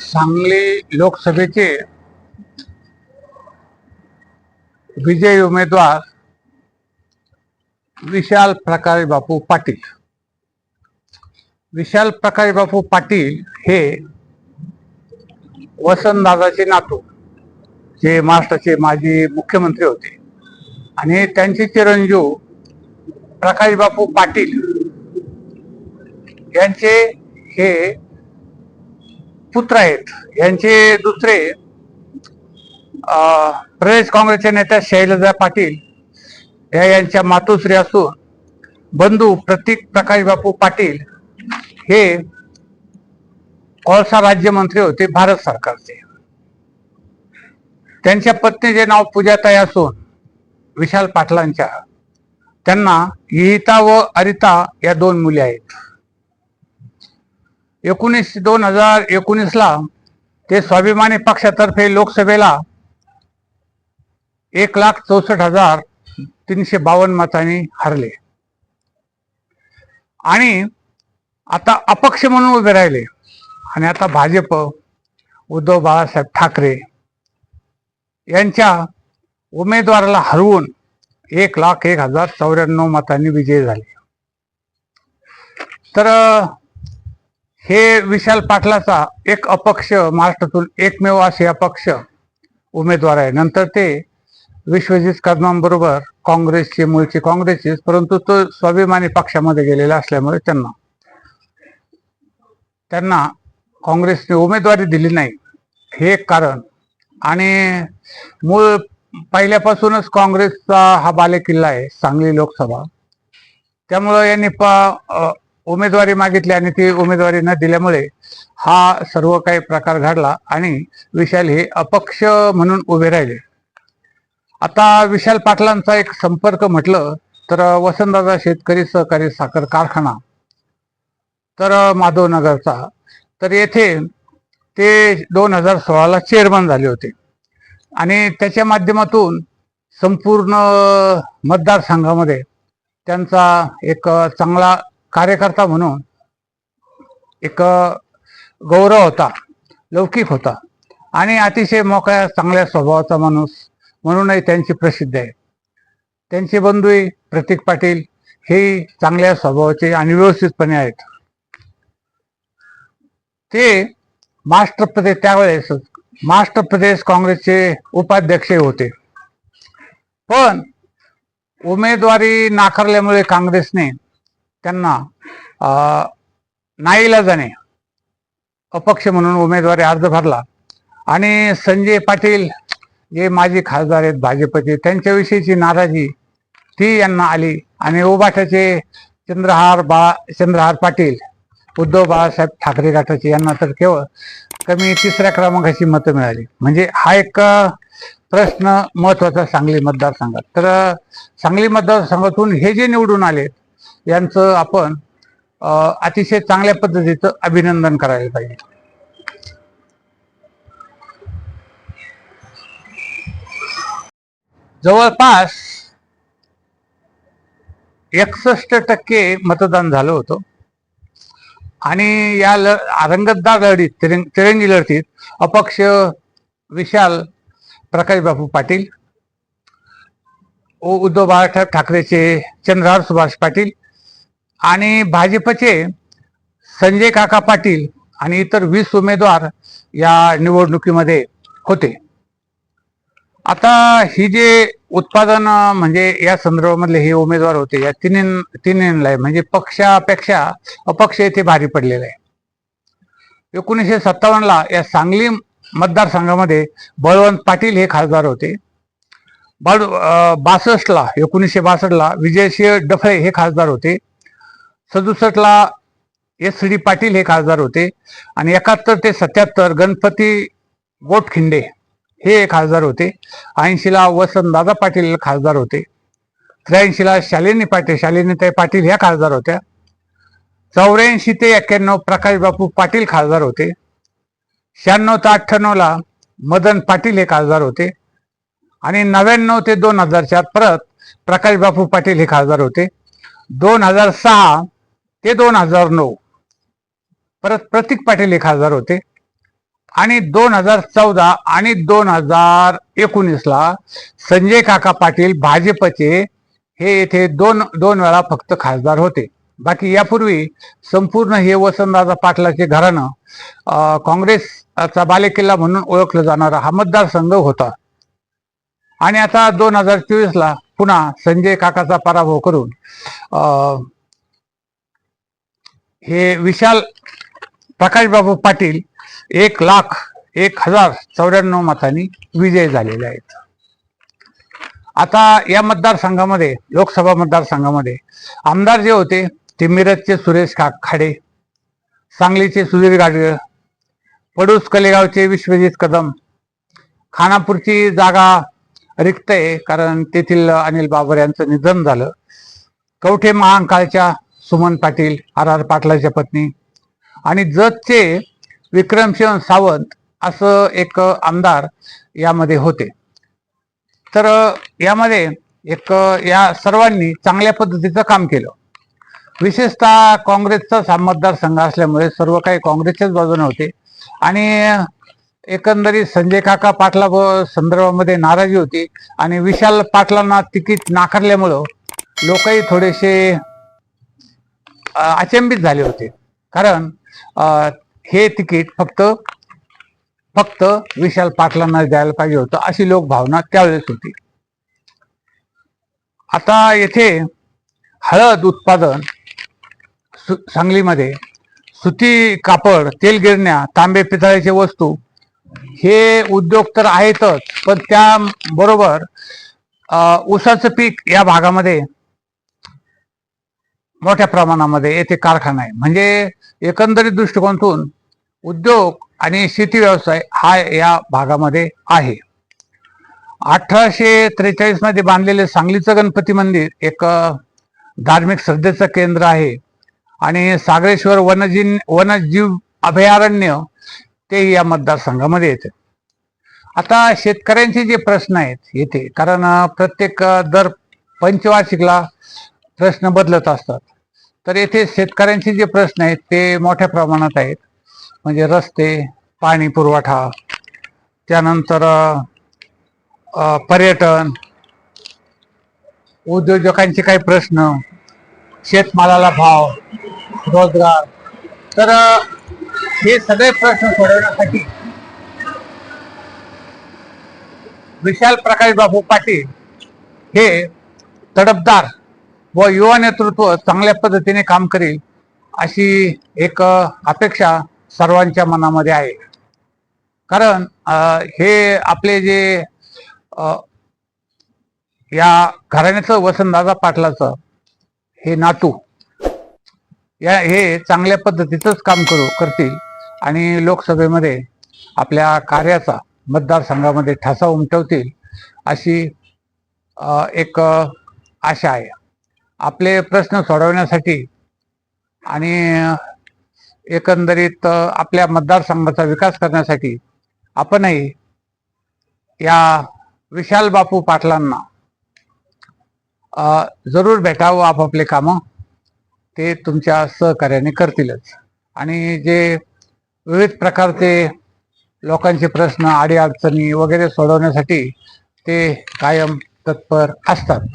सांगली लोकसभेचे विजयी उमेदवार विशाल प्रकाश बापू पाटील. विशाल प्रकाश बापू पाटील हे वसंतदादाचे नातू जे महाराष्ट्राचे माजी मुख्यमंत्री होते. आणि त्यांचे चिरंजीव प्रकाश बापू पाटील यांचे हे पुत्र आहेत. यांचे दुसरे प्रदेश काँग्रेसच्या नेत्या शैलजा पाटील या यांच्या मातोश्री असून बंधू प्रतीक प्रकाश बापू पाटील हे कोळसा राज्यमंत्री होते भारत सरकारचे. त्यांच्या पत्नीचे नाव पूजाताई असून विशाल पाटलांच्या त्यांना विहिता व अरिता या दोन मुली आहेत. एकोणीस दोन हजार एकोणीसला ते स्वाभिमानी पक्षातर्फे लोकसभेला एक लाख चौसष्ट हजार तीनशे बावन्न मतांनी हरले. आणि आता अपक्ष म्हणून उभे राहिले. आणि आता भाजप उद्धव बाळासाहेब ठाकरे यांच्या उमेदवाराला हरवून एक लाख एक हजार चौऱ्याण्णव मतांनी विजयी झाले. तर हे विशाल पाटलाचा एक अपक्ष महाराष्ट्रातून एकमेव असे अपक्ष उमेदवार आहे. नंतर ते विश्वजित कदमांबरोबर काँग्रेसचे मूळचे काँग्रेसचे परंतु तो स्वाभिमानी पक्षामध्ये गेलेला असल्यामुळे त्यांना त्यांना काँग्रेसने उमेदवारी दिली नाही. हे एक कारण. आणि मूळ पहिल्यापासूनच काँग्रेसचा हा बालेकिल्ला आहे सांगली लोकसभा. त्यामुळं यांनी प उमेदवारी मागितली आणि ती उमेदवारी न दिल्यामुळे हा सर्व काही प्रकार घडला आणि विशाल हे अपक्ष म्हणून उभे राहिले. आता विशाल पाटलांचा एक संपर्क म्हटलं तर वसंतदादा शेतकरी सहकारी साखर कारखाना तर माधवनगरचा तर येथे ते दोन हजार सोळाला चेअरमन झाले होते. आणि त्याच्या माध्यमातून संपूर्ण मतदारसंघामध्ये त्यांचा एक चांगला कार्यकर्ता म्हणून एक गौरव होता लौकिक होता. आणि अतिशय मोकळ्या चांगल्या स्वभावाचा माणूस म्हणूनही त्यांची प्रसिद्ध आहे. त्यांचे बंधूही प्रतीक पाटील हे चांगल्या स्वभावाचे आणि व्यवस्थितपणे आहेत. ते महाराष्ट्र प्रदेश त्यावेळेस महाराष्ट्र प्रदेश काँग्रेसचे उपाध्यक्ष होते. पण उमेदवारी नाकारल्यामुळे काँग्रेसने त्यांना नाईलाजाने अपक्ष म्हणून उमेदवारी अर्ज भरला. आणि संजय पाटील जे माजी खासदार आहेत भाजपचे त्यांच्याविषयीची नाराजी ती यांना आली. आणि उबाठाचे चंद्रहार बा चंद्रहार पाटील उद्धव बाळासाहेब ठाकरे गटाचे यांना तर केवळ कमी तिसऱ्या क्रमांकाची मतं मिळाली. म्हणजे हा एक प्रश्न महत्त्वाचा सांगली मतदारसंघात. तर सांगली मतदारसंघातून हे जे निवडून आलेत यांचं आपण अतिशय चांगल्या पद्धतीचं अभिनंदन करायला पाहिजे. जवळपास एकसष्ट टक्के मतदान झालं होतं. आणि या ल रंगतदार लढीत तिरंग तिरंगी लढतीत अपक्ष विशाल प्रकाशबाबू पाटील उद्धव बाळासाहेब ठाकरेचे चंद्रहार सुभाष पाटील आणि भाजपचे संजय काका पाटील आणि इतर वीस उमेदवार या निवडणुकीमध्ये होते. आता ही जे उत्पादन म्हणजे या संदर्भामधले हे उमेदवार होते या तिन्ही तिन्हीला आहे म्हणजे पक्षापेक्षा अपक्ष येथे भारी पडलेले आहे. एकोणीसशे सत्तावन्नला या सांगली मतदारसंघामध्ये बळवंत पाटील हे खासदार होते. बासष्टला बासष्ट एकोणीसशे बासष्टला विजयसिंह डफळे हे खासदार होते. सदुसष्टला एस डी पाटील हे खासदार होते आणि एकाहत्तर ते सत्याहत्तर गणपती गोटखिंडे हे खासदार होते. ऐंशीला वसंतदादा पाटील खासदार होते. त्र्याऐंशीला शालिनी पाटील शालिनीताई पाटील ह्या खासदार होत्या. चौऱ्याऐंशी ते एक्क्याण्णव प्रकाश बापू पाटील खासदार होते. शहाण्णव ते अठ्ठ्याण्णवला मदन पाटील हे खासदार होते. आणि नव्याण्णव ते दोन हजार चार परत प्रकाश बापू पाटील हे खासदार होते. दोन हजार सहा ते दोन हजार नऊ. परत प्रतीक पाटील हे खासदार होते. आणि दोन हजार चौदा आणि दोन हजार एकोणीसला संजय काका पाटील भाजपचे हे येथे दोन दोन वेळा फक्त खासदार होते. बाकी यापूर्वी संपूर्ण हे वसंतदादा पाटलाचे घराणं काँग्रेसचा बालेकिल्ला म्हणून ओळखलं जाणारा हा मतदारसंघ होता. आणि आता दोन हजार चोवीसला पुन्हा संजय काकाचा पराभव करून हे विशाल प्रकाशबाबू पाटील एक लाख एक हजार चौऱ्याण्णव मतांनी विजय झालेले आहेत. आता या मतदारसंघामध्ये लोकसभा मतदारसंघामध्ये आमदार जे होते ते मिरजचे सुरेश खा खाडे सांगलीचे सुधीर गाडगे पडूस कलेगावचे विश्वजित कदम खानापूरची जागा रिक्त आहे कारण तेथील अनिल बाबर यांचं निधन झालं. कवठे महांकाळच्या सुमन पाटील आर आर पाटलाच्या पत्नी. आणि जतचे विक्रमसिंह सावंत असं एक आमदार यामध्ये होते. तर यामध्ये एक या सर्वांनी चांगल्या पद्धतीचं काम केलं. विशेषतः काँग्रेसचा सा- मतदारसंघ असल्यामुळे सर्व काही काँग्रेसच्याच बाजूने होते. आणि एकंदरीत संजय काका पाटला संदर्भामध्ये नाराजी होती. आणि विशाल पाटलांना तिकीट नाकारल्यामुळं लोकही थोडेसे अचंबित झाले होते. कारण हे तिकीट फक्त फक्त विशाल पाटलांना द्यायला पाहिजे होतं अशी लोकभावना त्यावेळेस होती. आता येथे हळद उत्पादन सु- सांगलीमध्ये सुती कापड तेलगिरण्या तांबे पितळ्याचे वस्तू हे उद्योग तर आहेतच पण त्याबरोबर ऊसाचं पीक या भागामध्ये मोठ्या प्रमाणामध्ये येथे कारखाना आहे. म्हणजे एकंदरीत दृष्टिकोनातून उद्योग आणि शेती व्यवसाय हा या भागामध्ये आहे. अठराशे त्रेचाळीसमध्ये बांधलेले सांगलीचं गणपती मंदिर एक धार्मिक श्रद्धेचं केंद्र आहे. आणि सागरेश्वर वनजी वनजीव अभयारण्य ते या मतदारसंघामध्ये येते. आता शेतकऱ्यांचे जे प्रश्न आहेत येथे कारण प्रत्येक दर पंचवार्षिकला प्रश्न बदलत असतात. तर येथे शेतकऱ्यांचे जे प्रश्न आहेत ते मोठ्या प्रमाणात आहेत. म्हणजे रस्ते पाणी पुरवठा त्यानंतर पर्यटन उद्योजकांचे काही प्रश्न शेतमालाला भाव रोजगार. तर हे सगळे प्रश्न सोडवण्यासाठी विशाल प्रकाश बाबू पाटील हे तडपदार व युवा नेतृत्व चांगल्या पद्धतीने काम करेल अशी एक अपेक्षा सर्वांच्या मनामध्ये आहे. कारण हे आपले जे या घराण्याचं वसंतदादा पाटलाचं हे नातू या हे चांगल्या पद्धतीचंच काम करू करतील आणि लोकसभेमध्ये आपल्या कार्याचा मतदारसंघामध्ये ठसा उमटवतील अशी एक आशा आहे. आपले प्रश्न सोडवण्यासाठी आणि एकंदरीत आपल्या मतदारसंघाचा विकास करण्यासाठी आपणही या विशाल बापू पाटलांना जरूर भेटावं आपापले कामं. ते तुमच्या सहकार्याने करतीलच. आणि जे विविध प्रकारचे लोकांचे प्रश्न अडीअडचणी वगैरे सोडवण्यासाठी ते कायम तत्पर असतात.